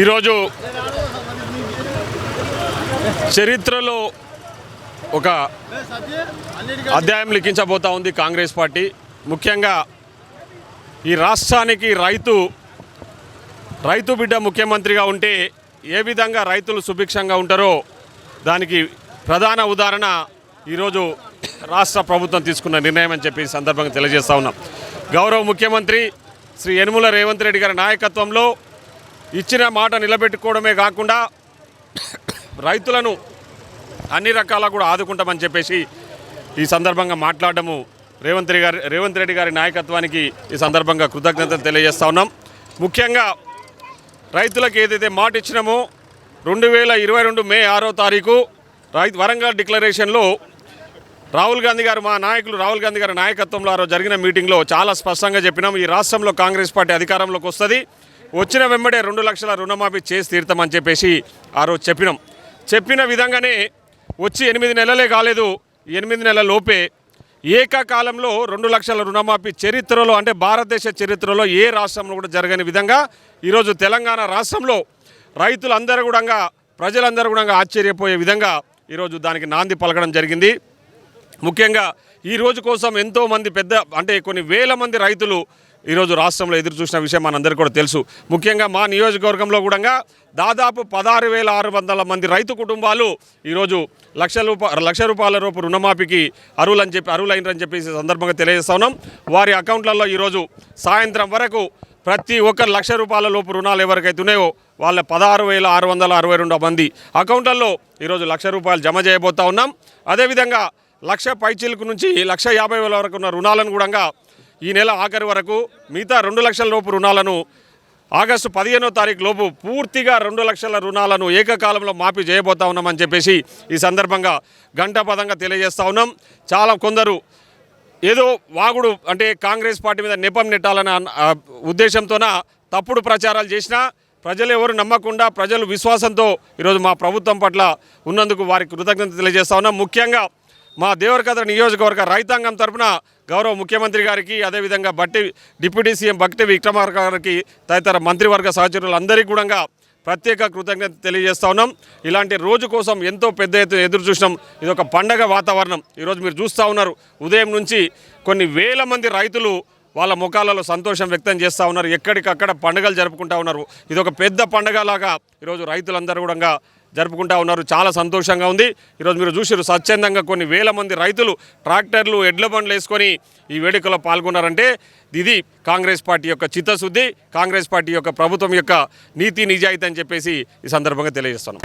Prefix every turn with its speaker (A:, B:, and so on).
A: ఈరోజు చరిత్రలో ఒక అధ్యాయం లిఖించబోతా ఉంది కాంగ్రెస్ పార్టీ. ముఖ్యంగా ఈ రాష్ట్రానికి రైతు రైతు బిడ్డ ముఖ్యమంత్రిగా ఉంటే ఏ విధంగా రైతులు సుభిక్షంగా ఉంటారో దానికి ప్రధాన ఉదాహరణ ఈరోజు రాష్ట్ర ప్రభుత్వం తీసుకున్న నిర్ణయం అని చెప్పి సందర్భంగా తెలియజేస్తా ఉన్నాం. గౌరవ ముఖ్యమంత్రి శ్రీ యనుమల రేవంత్ రెడ్డి గారి నాయకత్వంలో ఇచ్చిన మాట నిలబెట్టుకోవడమే కాకుండా రైతులను అన్ని రకాల కూడా ఆదుకుంటామని చెప్పేసి ఈ సందర్భంగా మాట్లాడము రేవంత్ రెడ్డి గారి రేవంత్ రెడ్డి గారి నాయకత్వానికి ఈ సందర్భంగా కృతజ్ఞతలు తెలియజేస్తా ఉన్నాం. ముఖ్యంగా రైతులకు ఏదైతే మాట ఇచ్చినామో రెండు వేల ఇరవై రెండు మే ఆరో తారీఖు రైతు వరంగల్ డిక్లరేషన్లో రాహుల్ గాంధీ గారు మా నాయకులు రాహుల్ గాంధీ గారి నాయకత్వంలో ఆ రోజు జరిగిన మీటింగ్లో చాలా స్పష్టంగా చెప్పినాం. ఈ రాష్ట్రంలో కాంగ్రెస్ పార్టీ అధికారంలోకి వస్తుంది. వచ్చిన వెంబడే రెండు లక్షల రుణమాఫీ చేసి తీరుతామని చెప్పేసి ఆ రోజు చెప్పినాం. చెప్పిన విధంగానే వచ్చి ఎనిమిది నెలలే కాలేదు. ఎనిమిది నెలల లోపే ఏకకాలంలో రెండు లక్షల రుణమాఫీ చరిత్రలో అంటే భారతదేశ చరిత్రలో ఏ రాష్ట్రంలో కూడా జరగని విధంగా ఈరోజు తెలంగాణ రాష్ట్రంలో రైతులందరూ కూడా ప్రజలందరూ కూడా ఆశ్చర్యపోయే విధంగా ఈరోజు దానికి నాంది పలకడం జరిగింది. ముఖ్యంగా ఈ రోజు కోసం ఎంతోమంది పెద్ద అంటే కొన్ని వేల మంది రైతులు ఈరోజు రాష్ట్రంలో ఎదురు చూసిన విషయం మనందరికీ కూడా తెలుసు. ముఖ్యంగా మా నియోజకవర్గంలో కూడా దాదాపు పదహారు వేల ఆరు వందల మంది రైతు కుటుంబాలు ఈరోజు లక్ష రూపా లక్ష రూపాయల రూపు రుణమాఫీకి అరువులని చెప్పి అర్హులైనరని చెప్పి సందర్భంగా తెలియజేస్తా ఉన్నాం. వారి అకౌంట్లలో ఈరోజు సాయంత్రం వరకు ప్రతి ఒక్క లక్ష రూపాయల లోపు రుణాలు ఎవరికైతే ఉన్నాయో వాళ్ళ పదహారు వేల ఆరు వందల అరవై రెండు మంది అకౌంట్లలో ఈరోజు లక్ష రూపాయలు జమ చేయబోతా ఉన్నాం. అదేవిధంగా లక్ష పైచీలకు నుంచి లక్ష యాభై వేల వరకు ఉన్న రుణాలను కూడా ఈ నెల ఆఖరి వరకు మిగతా రెండు లక్షల లోపు రుణాలను ఆగస్టు పదిహేనో తారీఖు లోపు పూర్తిగా రెండు లక్షల రుణాలను ఏకకాలంలో మాఫీ చేయబోతా ఉన్నామని చెప్పేసి ఈ సందర్భంగా గంటపదంగా తెలియజేస్తా ఉన్నాం. చాలా కొందరు ఏదో వాగుడు అంటే కాంగ్రెస్ పార్టీ మీద నెపం నెట్టాలన్న ఉద్దేశంతోన తప్పుడు ప్రచారాలు చేసినా ప్రజలు ఎవరు నమ్మకుండా ప్రజలు విశ్వాసంతో ఈరోజు మా ప్రభుత్వం పట్ల ఉన్నందుకు వారికి కృతజ్ఞత తెలియజేస్తా ఉన్నాం. ముఖ్యంగా మా దేవరకద్ర నియోజకవర్గ రైతాంగం తరఫున గౌరవ ముఖ్యమంత్రి గారికి అదేవిధంగా బట్టి డిప్యూటీ సీఎం భక్తి విక్రమార్క గారికి తదితర మంత్రివర్గ సహచరులందరికీ కూడా ప్రత్యేక కృతజ్ఞత తెలియజేస్తా ఉన్నాం. ఇలాంటి రోజు కోసం ఎంతో పెద్ద ఎత్తున ఎదురు చూసినాం. ఇది ఒక పండగ వాతావరణం. ఈరోజు మీరు చూస్తూ ఉన్నారు. ఉదయం నుంచి కొన్ని వేల మంది రైతులు వాళ్ళ ముఖాలలో సంతోషం వ్యక్తం చేస్తూ ఉన్నారు. ఎక్కడికక్కడ పండుగలు జరుపుకుంటా ఉన్నారు. ఇది ఒక పెద్ద పండుగలాగా ఈరోజు రైతులందరూ కూడా జరుపుకుంటా ఉన్నారు. చాలా సంతోషంగా ఉంది. ఈరోజు మీరు చూసారు స్వచ్ఛందంగా కొన్ని వేల మంది రైతులు ట్రాక్టర్లు ఎడ్ల బండ్లు వేసుకొని ఈ వేడుకలో పాల్గొన్నారంటే ఇది కాంగ్రెస్ పార్టీ యొక్క చిత్తశుద్ధి కాంగ్రెస్ పార్టీ యొక్క ప్రభుత్వం యొక్క నీతి నిజాయితీ అని చెప్పేసి ఈ సందర్భంగా తెలియజేస్తున్నాం.